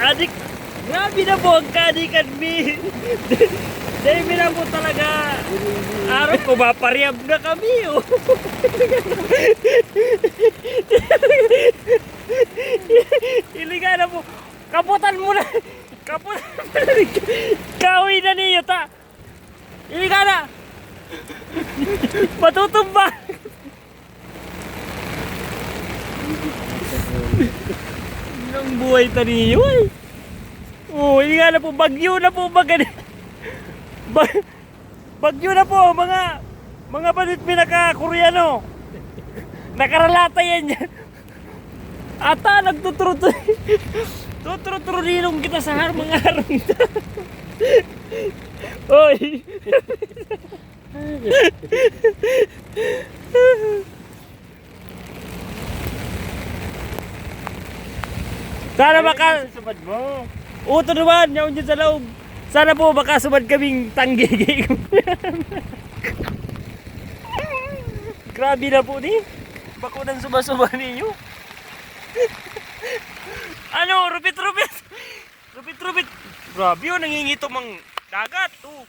Adik, grabe na po ang kanikan mi. Dahil na po talaga. Araw ko, mapariyab na kami. Oh. Iliga na po. Kaputan mo na. Kaputan mo na. Kawi na niyo ta. Iliga na. Matutumba. Ilang buhay ta niyo eh. Oh, hindi nga na po, bagyo na po ba ganun? Ba bagyo na po, mga mga balit pinaka Koreano. Nakaralata yan yan. Ata, nagtuturo-turo. Tuturo-turo kita sa har mga harong ito. Oy. Sana baka Sabad mo. Uto naman, yaon dyan sa loob. Sana po baka sumad kaming tanggigi. Grabe na po ni. Bakunan sumasuba ninyo. ano, rupit-rupit. Rupit-rupit. Grabe yun, nangingito mang dagat. Oh.